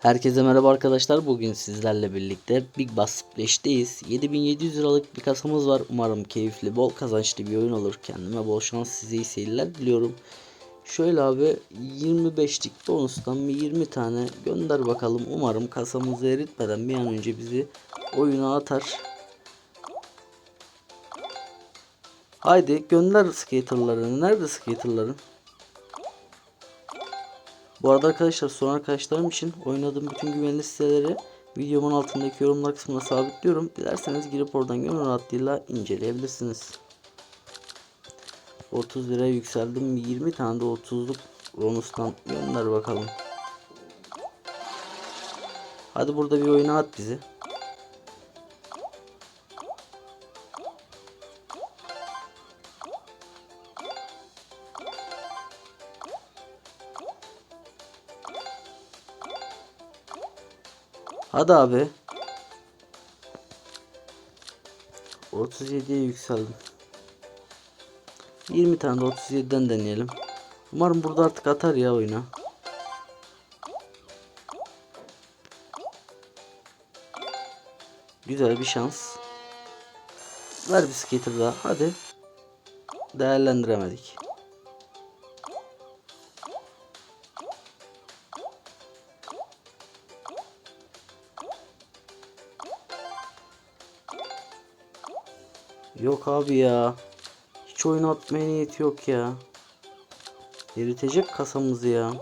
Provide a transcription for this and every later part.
Herkese merhaba arkadaşlar. Bugün sizlerle birlikte Big Bass Splash'teyiz. 7700 liralık bir kasamız var. Umarım keyifli, bol kazançlı bir oyun olur. Kendime bol şans, size iyi seyirler diliyorum. Şöyle abi 25'lik bonustan bir 20 tane gönder bakalım. Umarım kasamızı eritmeden bir an önce bizi oyuna atar. Haydi gönder skaterlarını. Nerede skaterların? Bu arada arkadaşlar son arkadaşlarım için oynadığım bütün güvenli siteleri videomun altındaki yorumlar kısmına sabitliyorum. Dilerseniz girip oradan gönül rahatlığıyla inceleyebilirsiniz. 30 liraya yükseldim. 20 tane de 30'luk bonustan gönder bakalım. Hadi burada bir oyuna at bizi. Hadi abi. 37'ye yükseldim. 20 tane de 37'den deneyelim. Umarım burada artık atar ya oyuna. Güzel bir şans. Ver bir skater daha. Hadi. Değerlendiremedik. Yok abi ya. Hiç oyun atmaya niyeti yok ya. Eritecek kasamızı ya.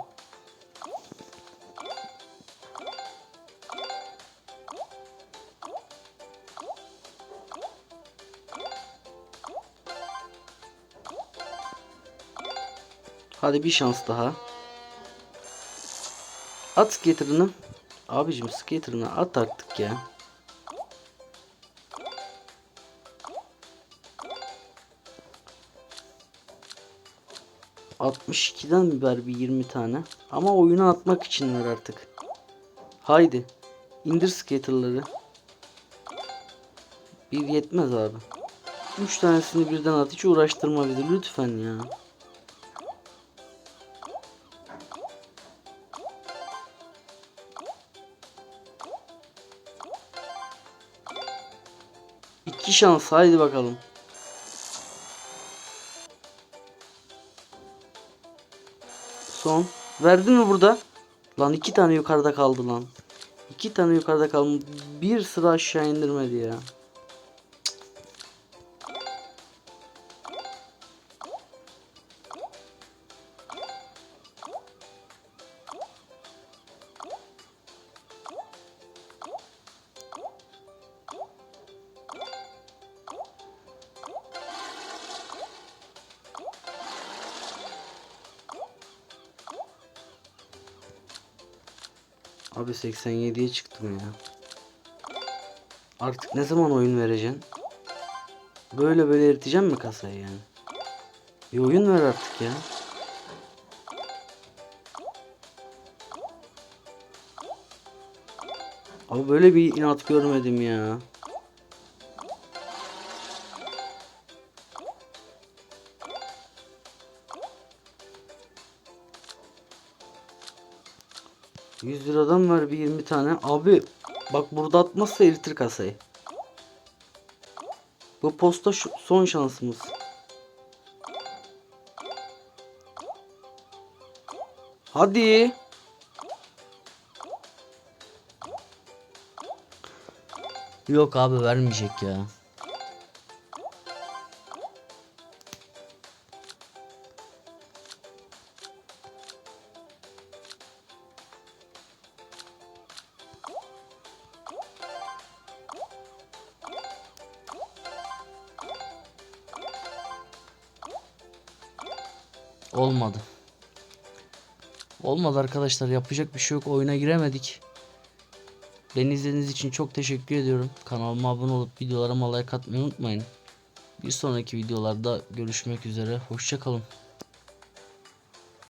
Hadi bir şans daha. At skater'ını. Abicim skater'ını at artık ya. ...62'den biber bir 20 tane. Ama oyuna atmak için ver artık. Haydi. İndir skaterları. Bir yetmez abi. 3 tanesini birden at. Hiç uğraştırma bizi lütfen ya. İki şans haydi bakalım. Son. Verdin mi burada? Lan iki tane yukarıda kaldı lan. İki tane yukarıda kaldı. Bir sıra aşağı indirmedi ya. Abi 87'ye çıktım ya. Artık ne zaman oyun vereceksin? Böyle böyle eriteceğim mi kasayı yani? Bir oyun ver artık ya. Abi böyle bir inat görmedim ya. Yüz liradan ver bir 20 tane. Abi bak burada atmazsa eritir kasayı. Bu posta şu, son şansımız. Hadi. Yok abi vermeyecek ya. Olmadı. Olmadı arkadaşlar yapacak bir şey yok oyuna giremedik. Beni izlediğiniz için çok teşekkür ediyorum. Kanalıma abone olup videolarıma like atmayı unutmayın. Bir sonraki videolarda görüşmek üzere. Hoşçakalın.